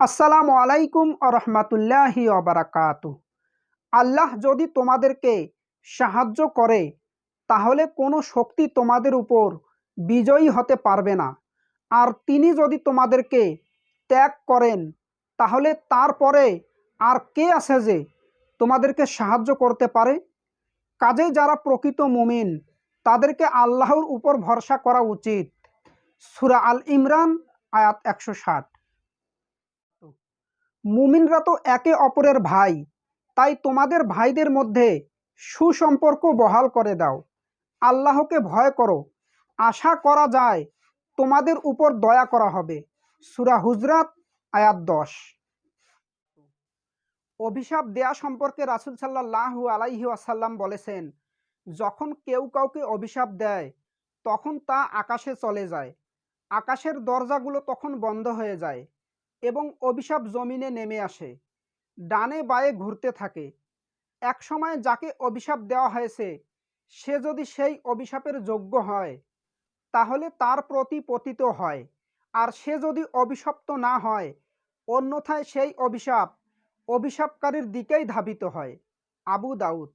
আসসালামু আলাইকুম রহমতুল্লাহি অবরাকাত আল্লাহ যদি তোমাদেরকে সাহায্য করে, তাহলে কোনো শক্তি তোমাদের উপর বিজয়ী হতে পারবে না। আর তিনি যদি তোমাদেরকে ত্যাগ করেন, তাহলে তারপরে আর কে আছে যে তোমাদেরকে সাহায্য করতে পারে? কাজে যারা প্রকৃত মুমিন, তাদেরকে আল্লাহর উপর ভরসা করা উচিত। সুরা আল ইমরান, আয়াত একশো ষাট। মুমিনরা তো একে অপরের ভাই, তাই তোমাদের ভাইদের মধ্যে সুসম্পর্ক বহাল করে দাও। আল্লাহকে ভয় করো। আশা করা যায় তোমাদের উপর দয়া করা হবে। সুরা হুজরাত, আয়াত দশ। অভিশাপ দেয়া সম্পর্কে রাসুল সাল্লাহু আলাইহি আসাল্লাম বলেছেন, যখন কেউ কাউকে অভিশাপ দেয়, তখন তা আকাশে চলে যায়। আকাশের দরজাগুলো তখন বন্ধ হয়ে যায়। এবং অভিশাপ জমিনে নেমে আসে। ডানে বায়ে ঘুরতে থাকে। এক সময় যাকে অভিশাপ দেওয়া হয়েছে, সে যদি সেই অভিশাপের যোগ্য হয়, তাহলে তার প্রতি পতিত হয়। আর সে যদি অভিশপ্ত না হয়, অন্যথায় সেই অভিশাপ অভিশাপকারীর দিকেই ধাবিত হয়। আবু দাউদ